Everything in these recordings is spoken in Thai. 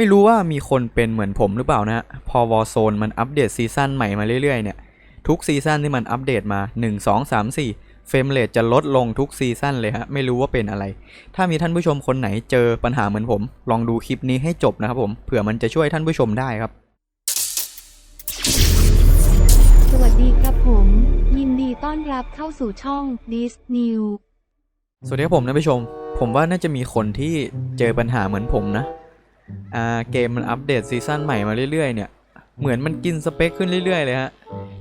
ไม่รู้ว่ามีคนเป็นเหมือนผมหรือเปล่านะฮะพอวอ r z โซนมันอัปเดตซีซั่นใหม่มาเรื่อยๆเนี่ยทุกซีซั่นที่มันอัปเดตมา 1 2 3 4 เฟรมเรทจะลดลงทุกซีซั่นเลยฮะ ไม่รู้ว่าเป็นอะไร ถ้ามีท่านผู้ชมคนไหนเจอปัญหาเหมือนผม ลองดูคลิปนี้ให้จบนะครับผมเผื่อมันจะช่วยท่านผู้ชมได้ครับ สวัสดีครับผม ยินดีต้อนรับเข้าสู่ช่อง Dis New สวัสดีครับผมท่านผู้ชม ผมว่าน่าจะมีคนที่เจอปัญหาเหมือนผมนะอ่า เกมมันอัปเดตซีซั่นใหม่มาเรื่อยๆเนี่ย เหมือนมันกินสเปคขึ้นเรื่อยๆเลยฮะ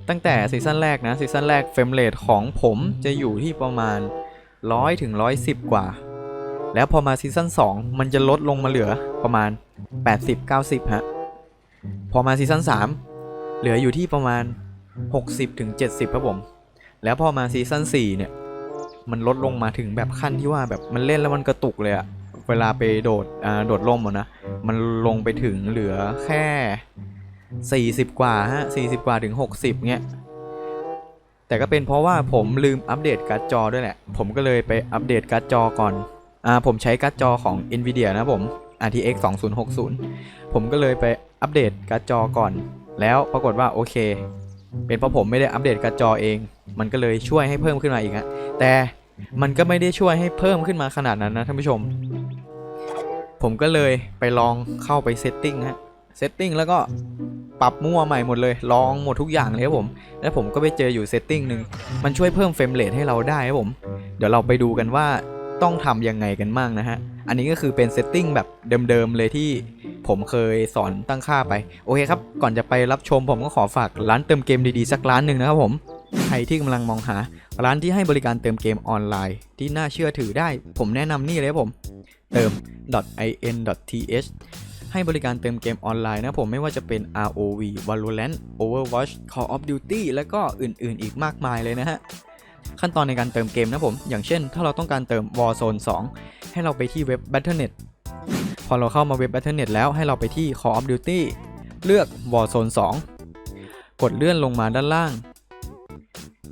ตั้งแต่ซีซั่นแรกนะซีซั่นแรกเฟรมเรทของผมจะอยู่ที่ประมาณ 100ถึง110 กว่า แล้วพอมาซีซั่น2 มันจะลดลงมาเหลือประมาณ 80-90 ฮะ พอมาซีซั่น3 เหลืออยู่ที่ประมาณ 60ถึง70 ครับผม แล้วพอมาซีซั่น4 เนี่ย มันลดลงมาถึงแบบขั้นที่ว่าแบบมันเล่นแล้วมันกระตุกเลยอะเวลาไปโดดอ่าโดดร่มอะนะ มันลงไปถึงเหลือแค่ 40 กว่าฮะ40 กว่าถึง 60 เงี้ย แต่ก็เป็นเพราะว่าผมลืมอัปเดตการ์ดจอด้วยแหละ ผมก็เลยไปอัปเดตการ์ดจอก่อน อ่า ผมใช้การ์ดจอของ Nvidia นะผม RTX 2060 ผมก็เลยไปอัปเดตการ์ดจอก่อน แล้วปรากฏว่าโอเค เป็นเพราะผมไม่ได้อัปเดตการ์ดจอเอง มันก็เลยช่วยให้เพิ่มขึ้นมาอีกฮะแต่มันก็ไม่ได้ช่วยให้เพิ่มขึ้นมาขนาดนั้นนะท่านผู้ชม ผมก็เลยไปลองเข้าไปเซตติ้งฮะเซตติ้งแล้วก็ปรับมั่วใหม่หมดเลย ลองหมดทุกอย่างเลยครับผม แล้วผมก็ไปเจออยู่เซตติ้งหนึ่งมันช่วยเพิ่มเฟรมเรทให้เราได้ครับผม เดี๋ยวเราไปดูกันว่าต้องทำยังไงกันบ้างนะฮะ อันนี้ก็คือเป็นเซตติ้งแบบเดิมๆเลยที่ผมเคยสอนตั้งค่าไป โอเคครับ ก่อนจะไปรับชมผมก็ขอฝากร้านเติมเกมดีๆ สักร้านหนึ่งนะครับผม ใครที่กำลังมองหา ร้านที่ให้บริการเติมเกมออนไลน์ ที่น่าเชื่อถือได้ ผมแนะนำนี่เลยครับผม เติม .in.th ให้บริการเติมเกมออนไลน์นะผมไม่ว่าจะเป็น ROV Valorant Overwatch Call of Duty และก็อื่นๆ อีกมากมายเลยนะฮะ ขั้นตอนในการเติมเกมนะผม อย่างเช่น ถ้าเราต้องการเติม Warzone 2 ให้เราไปที่เว็บ Battle.net พอเราเข้ามาเว็บ Battle.net แล้วให้เราไปที่ Call of Duty เลือก Warzone 2 กดเลื่อนลงมาด้านล่าง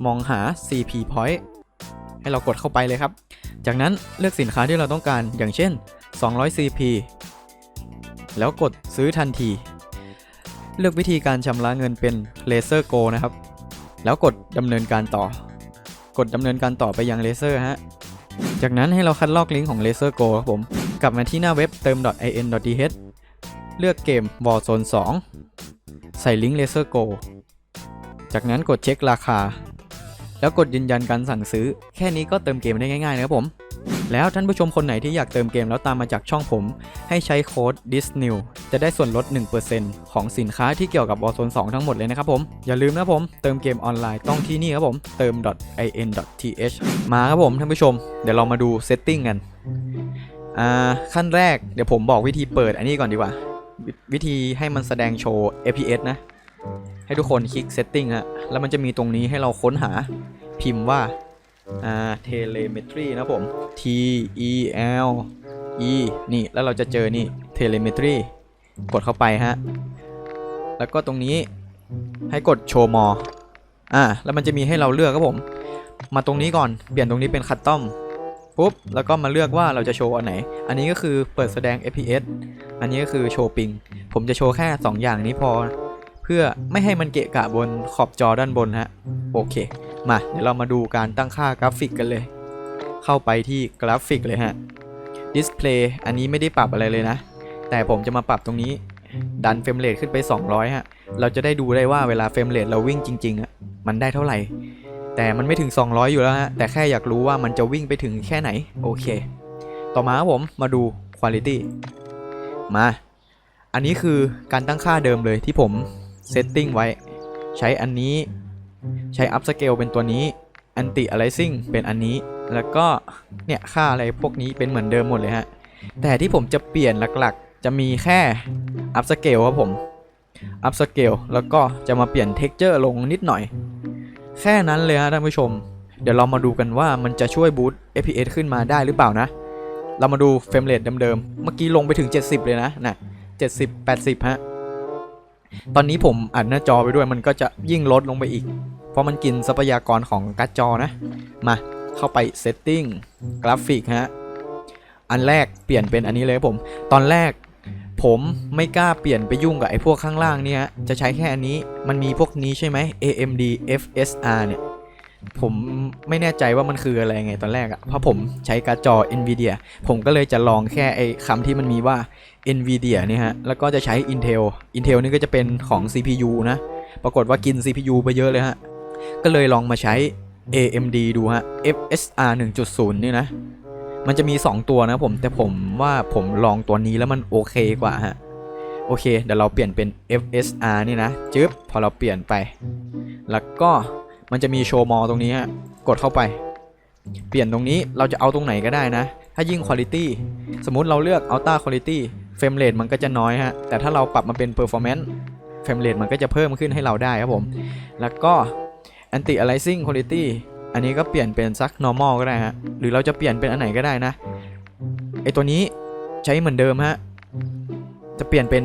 มองหา CP Point ให้เรากดเข้าไปเลยครับ จากนั้นเลือกสินค้าที่เราต้องการอย่างเช่น 200 CP แล้วกดซื้อทันที เลือกวิธีการชำระเงินเป็น Laser Go นะครับ แล้วกดดำเนินการต่อ กดดำเนินการต่อไปยัง Laser ฮะ จากนั้นให้เราคัดลอกลิงก์ของ Laser Go ครับผม กลับมาที่หน้าเว็บเติม .in.th เลือกเกม Warzone 2 ใส่ลิงก์ Laser Go จากนั้นกดเช็คราคา แล้วกดยืนยันการสั่งซื้อ แค่นี้ก็เติมเกมได้ง่ายๆนะครับผม แล้วท่านผู้ชมคนไหนที่อยากเติมเกมแล้วตามมาจากช่องผม ให้ใช้โค้ด disnew จะได้ส่วนลด 1%ของสินค้าที่เกี่ยวกับ Warzone 2 ทั้งหมดเลยนะครับผม อย่าลืมนะผมเติมเกมออนไลน์ต้องที่นี่ครับผมเติม .in.th มาครับผมท่านผู้ชม เดี๋ยวเรามาดูเซตติ้งกันอ่าขั้นแรกเดี๋ยวผมบอกวิธีเปิดอันนี้ก่อนดีกว่า วิวิธีให้มันแสดงโชว์ FPS นะ ให้ทุกคนคลิก setting ฮะ แล้วมันจะมีตรงนี้ให้เราค้นหาพิมพ์ว่า อ่า telemetry นะผม T E L E นี่ แล้วเราจะเจอนี่ telemetry กดเข้าไปฮะ แล้วก็ตรงนี้ให้กด show more อ่า แล้วมันจะมีให้เราเลือกครับผม มาตรงนี้ก่อน เปลี่ยนตรงนี้เป็น custom ปุ๊บ แล้วก็มาเลือกว่าเราจะโชว์อันไหน อันนี้ก็คือเปิดแสดง FPS อันนี้ก็คือโชว์ปิง ผมจะโชว์แค่ 2 อย่างนี้พอ เพื่อไม่ให้มันเกะกะบนขอบจอด้านบนฮะโอเค มาเดี๋ยวเรามาดูการตั้งค่ากราฟิกกันเลย เข้าไปที่กราฟิกเลยฮะ Display อันนี้ไม่ได้ปรับอะไรเลยนะ แต่ผมจะมาปรับตรงนี้ ดันเฟรมเรทขึ้นไป 200 ฮะ เราจะได้ดูได้ว่าเวลาเฟรมเรทเราวิ่งจริงๆอะมันได้เท่าไหร่ แต่มันไม่ถึง 200 อยู่แล้วฮะ แต่แค่อยากรู้ว่ามันจะวิ่งไปถึงแค่ไหน โอเค ต่อมาผมมาดู Quality มา อันนี้คือการตั้งค่าเดิมเลยที่ผม เซตติ้งไว้ ใช้อันนี้ ใช้ up scale เป็นตัวนี้ anti aliasing เป็นอันนี้ แล้วก็เนี่ยค่าอะไรพวกนี้เป็นเหมือนเดิมหมดเลยฮะ แต่ที่ผมจะเปลี่ยนหลักๆ จะมีแค่ up scale ครับผม up scale แล้วก็จะมาเปลี่ยน texture ลงนิดหน่อย แค่นั้นเลยฮะท่านผู้ชม เดี๋ยวเรามาดูกันว่ามันจะช่วยบูต FPS ขึ้นมาได้หรือเปล่านะ เรามาดูเฟรมเรทเดิมๆ เมื่อกี้ลงไปถึง 70 เลยนะนะ70 80 ฮะ ตอนนี้ผมอัดหน้าจอไปด้วยมันก็จะยิ่งลดลงไปอีก เพราะมันกินทรัพยากรของการ์ดจอนะ มาเข้าไป setting กราฟิกฮะ อันแรกเปลี่ยนเป็นอันนี้เลยครับผม ตอนแรกผมไม่กล้าเปลี่ยนไปยุ่งกับไอ้พวกข้างล่างเนี่ยจะใช้แค่อันนี้มันมีพวกนี้ใช่ไหม AMD FSR เนี่ย ผมไม่แน่ใจว่ามันคืออะไรไงตอนแรกอะเพราะผมใช้การ์ดจอ NVIDIA ผมก็เลยจะลองแค่ไอ้คำที่มันมีว่า NVIDIA เนี่ยฮะ แล้วก็จะใช้ Intel Intel นี่ก็จะเป็นของ CPU นะ ปรากฏว่ากิน CPU ไปเยอะเลยฮะ ก็เลยลองมาใช้ AMD ดูฮะ FSR 1.0 นี่นะ มันจะมี 2 ตัวนะผม แต่ผมว่าผมลองตัวนี้แล้วมันโอเคกว่าฮะ โอเค เดี๋ยวเราเปลี่ยนเป็น FSR นี่นะ จึ๊บ พอเราเปลี่ยนไป แล้วก็ มันจะมีโชว์มอตรงนี้ฮะกดเข้าไป เปลี่ยนตรงนี้เราจะเอาตรงไหนก็ได้นะ ถ้ายิ่งคุณ i t y สมมุติเราเลือก Ultra Quality เฟรมเรทมันก็จะน้อยฮะ แต่ถ้าเราปรับมาเป็น Performance เฟรมเรทมันก็จะเพิ่มขึ้นให้เราได้ครับผม แล้วก็ Anti Aliasing Quality อันนี้ก็เปลี่ยนเป็นสัก normal ก็ได้ฮะ หรือเราจะเปลี่ยนเป็นอันไหนก็ได้นะไอตัวนี้ใช้เหมือนเดิมฮะ จะเปลี่ยนเป็น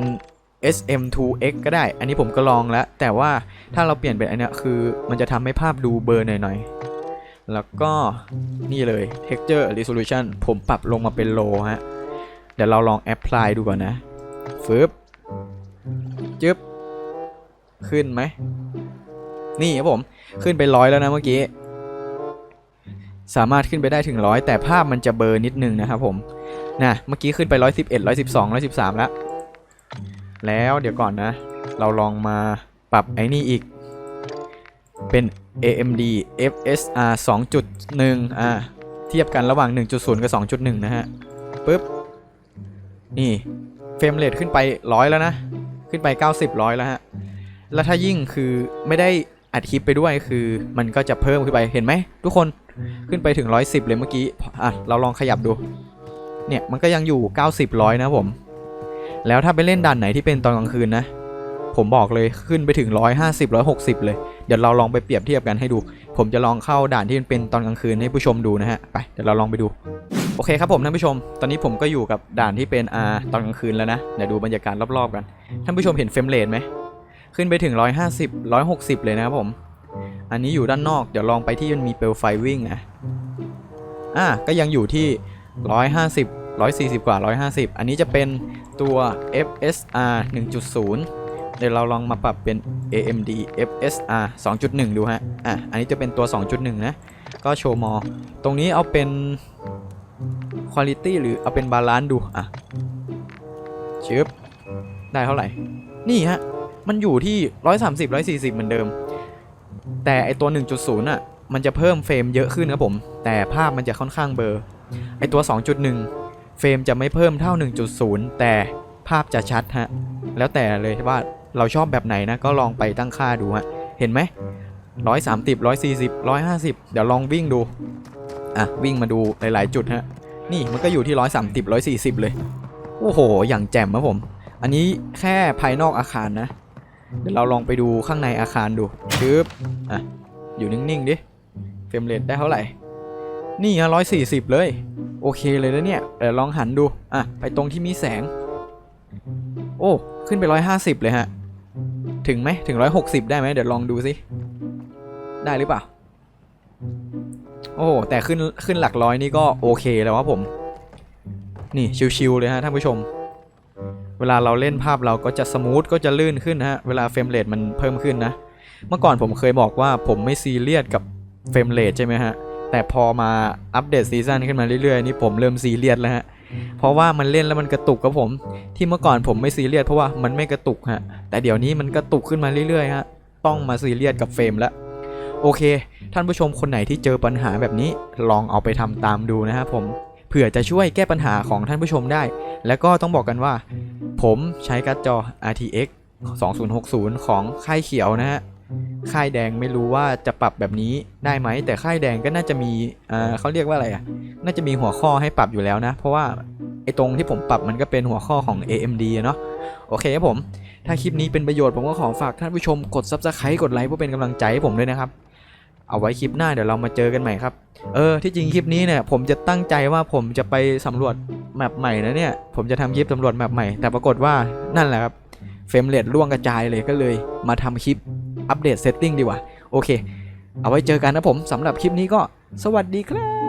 SM2X ก็ได้ อันนี้ผมก็ลองแล้ว แต่ว่าถ้าเราเปลี่ยนเป็นอันนี้คือมันจะทำให้ภาพดูเบอร์หน่อยๆ แล้วก็นี่เลย texture resolution ผมปรับลงมาเป็น low ฮะ เดี๋ยวเราลอง apply ดูก่อนนะฟึบจึ๊บ ขึ้นไหม นี่ครับผม ขึ้นไปร้อยแล้วนะเมื่อกี้ สามารถขึ้นไปได้ถึงร้อยแต่ภาพมันจะเบลอนิดนึงนะครับผม นะ เมื่อกี้ขึ้นไป 111 112 113 แล้ว แล้วเดี๋ยวก่อนนะ เราลองมาปรับไอ้นี่อีก เป็น AMD FSR 2.1 อ่า เทียบกันระหว่าง 1.0 กับ 2.1 นะฮะ ปึ๊บ นี่ เฟรมเรทขึ้นไปร้อยแล้วนะ ขึ้นไป 90ร้อยแล้วฮะ แล้วถ้ายิ่งคือไม่ได้อัดคลิปไปด้วยคือมันก็จะเพิ่มขึ้นไปเห็นไหมทุกคนขึ้นไปถึง 110 เลยเมื่อกี้ อะ เราลองขยับดู เนี่ย มันก็ยังอยู่ 90ร้อยนะผม แล้วถ้าไปเล่นด่านไหนที่เป็นตอนกลางคืนนะ ผมบอกเลยขึ้นไปถึง 150 160 เลย เดี๋ยวเราลองไปเปรียบเทียบกันให้ดู ผมจะลองเข้าด่านที่มันเป็นตอนกลางคืนให้ผู้ชมดูนะฮะ ไป เดี๋ยวเราลองไปดู โอเคครับผมท่านผู้ชม ตอนนี้ผมก็อยู่กับด่านที่เป็นอ่าตอนกลางคืนแล้วนะ เดี๋ยวดูบรรยากาศรอบๆกัน ท่านผู้ชมเห็นเฟรมเรทไหม ขึ้นไปถึง 150 160 เลยนะครับผม อันนี้อยู่ด้านนอก เดี๋ยวลองไปที่มันมีเปลวไฟวิ่งอะอะก็ยังอยู่ที่ 150 140 กว่า 150 อันนี้จะเป็นตัว FSR 1.0 เดี๋ยวเราลองมาปรับเป็น AMD FSR 2.1 ดูฮะ อะ อันนี้จะเป็นตัว 2.1 นะ ก็โชว์มอ ตรงนี้เอาเป็น Quality หรือเอาเป็นบาลานซ์ดู อะชึบได้เท่าไหร่ นี่ฮะ มันอยู่ที่ 130 140 เหมือนเดิม แต่ไอตัว 1.0อะมันจะเพิ่มเฟรมเยอะขึ้นครับผม แต่ภาพมันจะค่อนข้างเบลอไอตัว 2.1 เฟรมจะไม่เพิ่มเท่า 1.0 แต่ภาพจะชัดฮะ แล้วแต่เลยว่าเราชอบแบบไหนนะ ก็ลองไปตั้งค่าดูฮะ เห็นไหมร้อยสามสิบร้อยสี่สิบร้อยห้าสิบเดี๋ยวลองวิ่งดู อะ วิ่งมาดูหลาย ๆ จุดฮะ นี่มันก็อยู่ที่ร้อยสามสิบร้อยสี่สิบเลย โอ้โห อย่างแจ่มครับผม อันนี้แค่ภายนอกอาคารนะ เดี๋ยวเราลองไปดูข้างในอาคารดูปึ๊บอะ อยู่นิ่ง ๆ ดิ เฟรมเรทได้เท่าไหร่ นี่ฮะร้อยสี่สิบเลย โอเคเลยนะเนี่ยเดี๋ยวลองหันดู อะ ไปตรงที่มีแสง โอ้ ขึ้นไปร้อยห้าสิบเลยฮะ ถึงไหมถึงร้อยหกสิบได้ไหมเดี๋ยวลองดูสิ ได้หรือเปล่า โอ้แต่ขึ้นขึ้นหลักร้อยนี่ก็โอเคแล้วว่าผม นี่ชิวๆเลยฮะท่านผู้ชม เวลาเราเล่นภาพเราก็จะสมูทก็จะลื่นขึ้นนะฮะ เวลาเฟรมเรทมันเพิ่มขึ้นนะ เมื่อก่อนผมเคยบอกว่าผมไม่ซีเรียสกับเฟรมเรทใช่ไหมฮะ แต่พอมาอัปเดตซีซั่นขึ้นมาเรื่อยๆนี่ผมเริ่มซีเรียสแล้วฮะเพราะว่ามันเล่นแล้วมันกระตุกครับผม ที่เมื่อก่อนผมไม่ซีเรียสเพราะว่ามันไม่กระตุกฮะแต่เดี๋ยวนี้มันกระตุกขึ้นมาเรื่อยๆฮะต้องมาซีเรียสกับเฟรมแล้วโอเค ท่านผู้ชมคนไหนที่เจอปัญหาแบบนี้ลองเอาไปทำตามดูนะครับผมเผื่อจะช่วยแก้ปัญหาของท่านผู้ชมได้ แล้วก็ต้องบอกกันว่า ผมใช้การ์ดจอ RTX 2060 ของค่ายเขียวนะฮะ ค่ายแดงไม่รู้ว่าจะปรับแบบนี้ได้ไหม แต่ค่ายแดงก็น่าจะมีเออเขาเรียกว่าอะไรอะน่าจะมีหัวข้อให้ปรับอยู่แล้วนะ เพราะว่าไอ้ตรงที่ผมปรับมันก็เป็นหัวข้อของ AMD เนาะโอเคครับผม ถ้าคลิปนี้เป็นประโยชน์ผมก็ขอฝากท่านผู้ชมกด Subscribe กดไลค์เพื่อเป็นกำลังใจให้ผมด้วยนะครับ เอาไว้คลิปหน้าเดี๋ยวเรามาเจอกันใหม่ครับ เออที่จริงคลิปนี้เนี่ยผมจะตั้งใจว่าผมจะไปสำรวจแมปใหม่นะเนี่ย ผมจะทำคลิปสำรวจแมปใหม่ แต่ปรากฏว่านั่นแหละครับเฟรมเรทล่วงกระจายเลยก็เลยมาทำคลิป อัปเดตเซตติ้งดีกว่า โอเค เอาไว้เจอกันนะผมสำหรับคลิปนี้ก็สวัสดีครับ